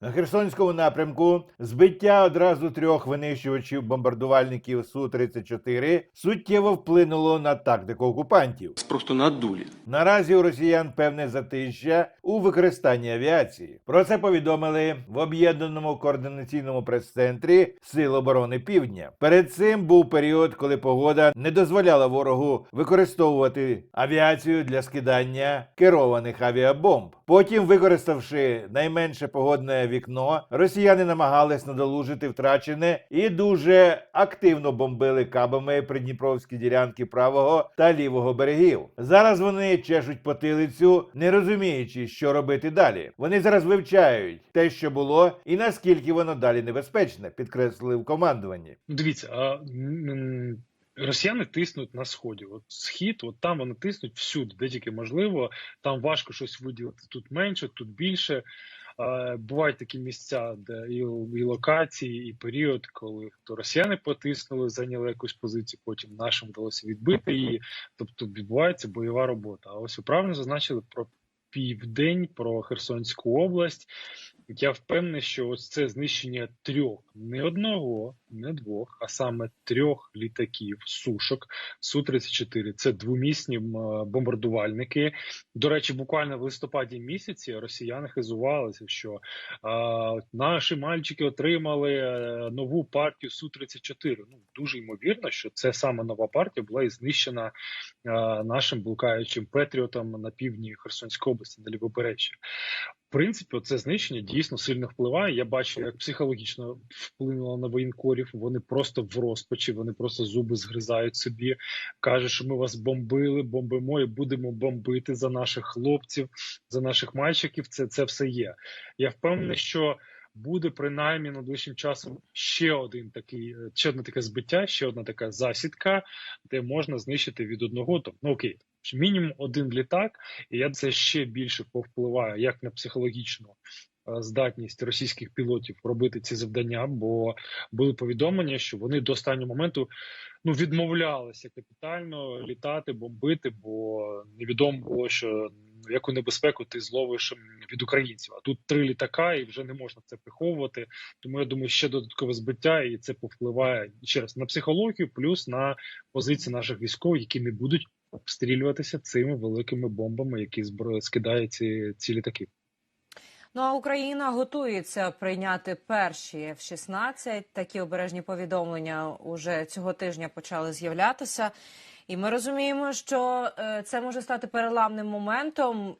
На Херсонському напрямку збиття одразу трьох винищувачів бомбардувальників Су-34 суттєво вплинуло на тактику окупантів. Просто надули. Наразі у росіян певне затища у використанні авіації. Про це повідомили в об'єднаному координаційному прес-центрі Сил оборони Півдня. Перед цим був період, коли погода не дозволяла ворогу використовувати авіацію для скидання керованих авіабомб. Потім, використавши найменше погодне вікно, росіяни намагались надолужити втрачене і дуже активно бомбили кабами придніпровські ділянки правого та лівого берегів. Зараз вони чешуть потилицю, не розуміючи, що робити далі. Вони зараз вивчають те, що було, і наскільки воно далі небезпечне, підкреслили в командуванні. Дивіться, а росіяни тиснуть на сході. От схід, от там вони тиснуть всюди, де тільки можливо. Там важко щось виділити. Тут менше, тут більше. Бувають такі місця, де і, і локації, і період, коли то росіяни потиснули, зайняли якусь позицію, потім нашим вдалося відбити її. Тобто відбувається бойова робота. А ось ви правильно зазначили про південь, про Херсонську область. Я впевнений, що ось це знищення трьох, не одного, не двох, а саме трьох літаків сушок Су-34. Це двомісні м, бомбардувальники. До речі, буквально в листопаді місяці росіяни хизувалися, що а, наші мальчики отримали е, нову партію Су-34. Ну дуже ймовірно, що це саме нова партія була і знищена е, нашим блукаючим Петріотом на півдні Херсонської області на лівобережжі. В принципі, це знищення дійсно сильно впливає. Я бачу, як психологічно вплинуло на воєнкорів. Вони просто в розпачі, вони просто зуби згризають собі. кажуть, що ми вас бомбили, бомбимо і будемо бомбити за наших хлопців, за наших мальчиків. Це, це все є. Я впевнений, що буде принаймні найближчим часом ще один такий, е, ще одне таке збиття, ще одна така засідка, де можна знищити від одного то ну окей, мінімум один літак, і я це ще більше повпливає як на психологічну е, здатність російських пілотів робити ці завдання, бо були повідомлення, що вони до останнього моменту ну відмовлялися капітально літати, бомбити, бо невідомо було, що яку небезпеку ти зловиш від українців. А тут три літака, і вже не можна це приховувати. Тому я думаю, ще додаткове збиття, і це повпливає ще раз на психологію, плюс на позиції наших військових, які не будуть обстрілюватися цими великими бомбами, які скидає ці, ці літаки. Ну а Україна готується прийняти перші F-16. Такі обережні повідомлення уже цього тижня почали з'являтися. І ми розуміємо, що е, це може стати переламним моментом.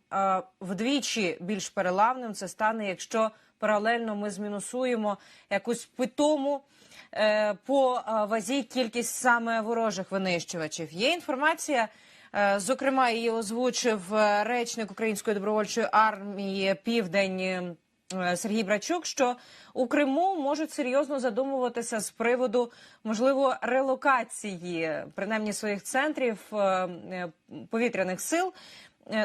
Вдвічі більш переламним це стане, якщо паралельно ми змінусуємо якусь питому е, по е, вазі кількість саме ворожих винищувачів. Є інформація. Е, Зокрема, її озвучив речник Української добровольчої армії Південь Сергій Брачук, що у Криму можуть серйозно задумуватися з приводу можливо релокації, принаймні своїх центрів повітряних сил.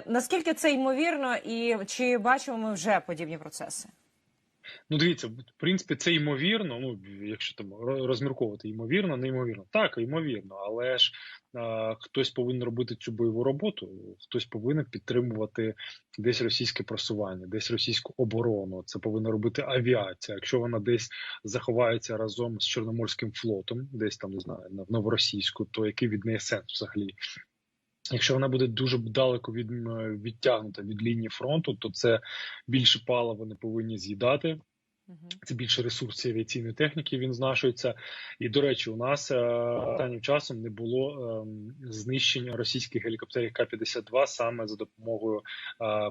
Наскільки це ймовірно, і чи бачимо ми вже подібні процеси? Ну, дивіться, в принципі, це ймовірно. Ну, якщо там ро- розмірковувати, ймовірно, неймовірно. Так, ймовірно, але ж е, хтось повинен робити цю бойову роботу, хтось повинен підтримувати десь російське просування, десь російську оборону. Це повинна робити авіація. Якщо вона десь заховається разом з Чорноморським флотом, десь там не знаю, на- в новоросійську, то який від неї сенс взагалі? Якщо вона буде дуже далеко від відтягнута від лінії фронту, то це більше пала вони повинні з'їдати. Це більше ресурсів авіаційної техніки він знашується. І до речі, у нас е, останнім часом не було ем, знищення російських гелікоптерів К-52 саме за допомогою е,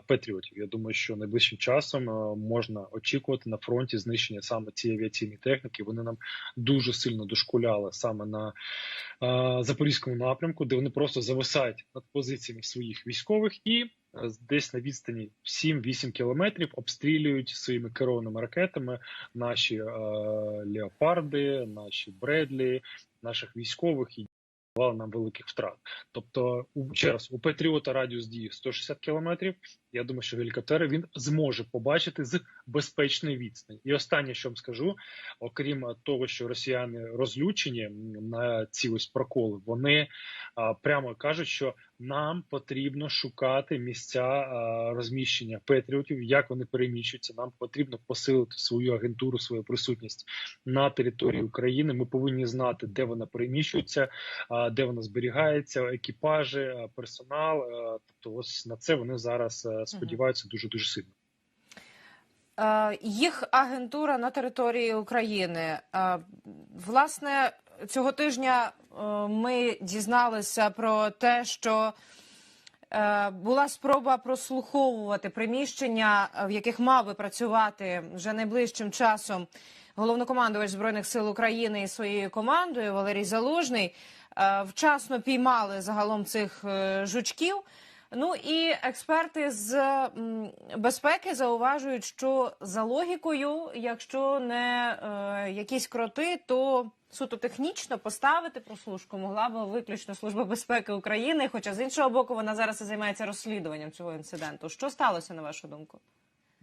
патріотів. Я думаю, що найближчим часом е, можна очікувати на фронті знищення саме цієї авіаційної техніки. Вони нам дуже сильно дошкуляли саме на запорізькому напрямку, де вони просто зависають над позиціями своїх військових і десь на відстані 7-8 кілометрів обстрілюють своїми керованими ракетами наші е, леопарди, наші Бредлі, наших військових і нам великих втрат. Тобто, ще раз, у Патріота радіус дії 160 кілометрів. Я думаю, що гелікоптери він зможе побачити з безпечної відстані. І останнє, що вам скажу, окрім того, що росіяни розлючені на ці ось проколи, вони а, прямо кажуть, що нам потрібно шукати місця а, розміщення патріотів, як вони переміщуються. Нам потрібно посилити свою агентуру, свою присутність на території України. Ми повинні знати, де вона переміщується, а, де вона зберігається, екіпажі, персонал. Тобто, ось на це вони зараз сподіваються дуже дуже сильно. Е, Їх агентура на території України. Е, Власне, цього тижня е, ми дізналися про те, що е, була спроба прослуховувати приміщення, е, в яких мав би працювати вже найближчим часом головнокомандувач збройних сил України і своєю командою Валерій Залужний. Е, Вчасно піймали загалом цих е, жучків. Ну і експерти з безпеки зауважують, що за логікою, якщо не е, якісь кроти, то суто технічно поставити прослушку могла б виключно служба безпеки України. Хоча з іншого боку, вона зараз і займається розслідуванням цього інциденту. Що сталося на вашу думку?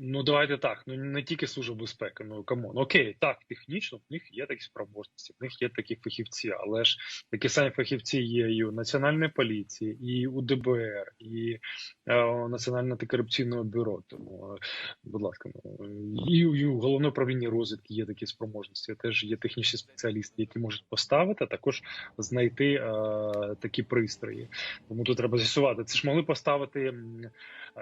Ну давайте так. Ну не тільки служба безпеки. Ну камон, окей, так технічно в них є такі спроможності, в них є такі фахівці, але ж такі самі фахівці є і у національної поліції, і у ДБР, і е, у Національного антикорупційного бюро. Тому, е, будь ласка, ну і, і у головного управління розвідки є такі спроможності. Теж є технічні спеціалісти, які можуть поставити, а також знайти е, такі пристрої. Тому тут треба з'ясувати. Це ж могли поставити. е,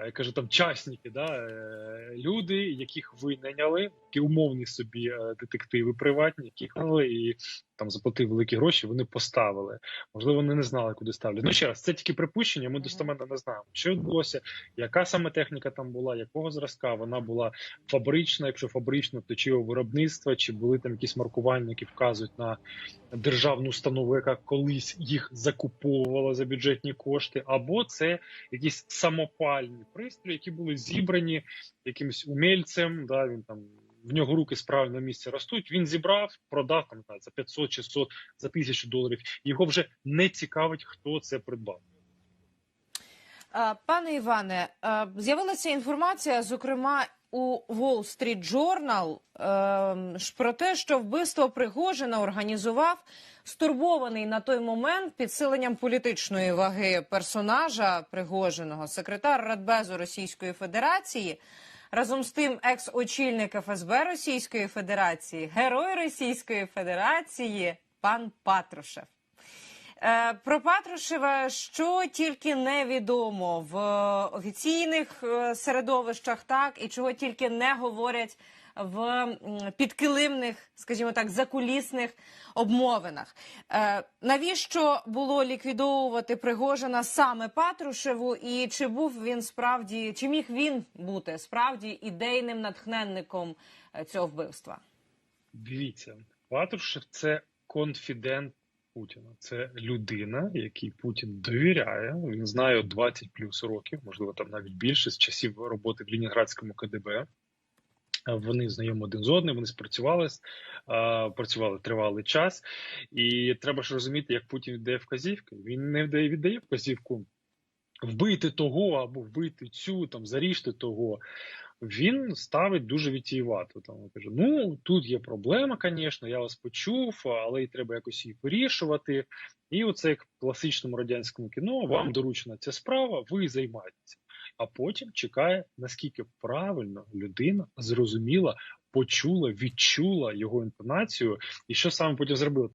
я кажу, там частники, да, е, люди, яких ви найняли, такі умовні собі е, детективи приватні, наняли і там заплатив великі гроші, вони поставили. Можливо, вони не знали, куди ставлять. Ну ще раз, це тільки припущення. Ми достеменно не знаємо, що відбулося, яка саме техніка там була, якого зразка вона була фабрична. Якщо фабрична, то чи виробництва, чи були там якісь маркування, які вказують на державну установу, яка колись їх закуповувала за бюджетні кошти, або це якісь самопальні пристрої, які були зібрані якимось умельцем. Да, він там в нього руки з правильного місця ростуть. Він зібрав, продав там за 500, 600, за 1000 доларів. Його вже не цікавить, хто це придбав. Пане Іване, з'явилася інформація, зокрема у Wall Street Journal, е, ж про те, що вбивство Пригожина організував стурбований на той момент підсиленням політичної ваги персонажа Пригожиного, секретар Радбезу Російської Федерації. Разом з тим, екс-очільник ФСБ Російської Федерації, герой Російської Федерації, пан Патрушев. Е, Про Патрушева що тільки невідомо в офіційних е, середовищах, так і чого тільки не говорять в підкилимних, скажімо так, закулісних обмовинах. Е, Навіщо було ліквідовувати Пригожина саме Патрушеву? І чи був він справді, чи міг він бути справді ідейним натхненником цього вбивства? Дивіться, Патрушев це конфідент Путіна. Це людина, якій Путін довіряє. Він знає 20 плюс років, можливо, там навіть більше з часів роботи в Лінінградському КДБ. Вони знайомі один з одним, вони спрацювали, працювали тривалий час, і треба ж розуміти, як Путін віддає вказівки. Він не віддає, віддає вказівку вбити того або вбити цю, там заріжте того. Він ставить дуже вітіювато. Там він каже: Ну тут є проблема, звісно, я вас почув, але й треба якось її вирішувати. І оце як в класичному радянському кіно вам доручена ця справа, ви займаєтеся. А потім чекає, наскільки правильно людина зрозуміла, почула, відчула його інтонацію, і що саме потім зробила.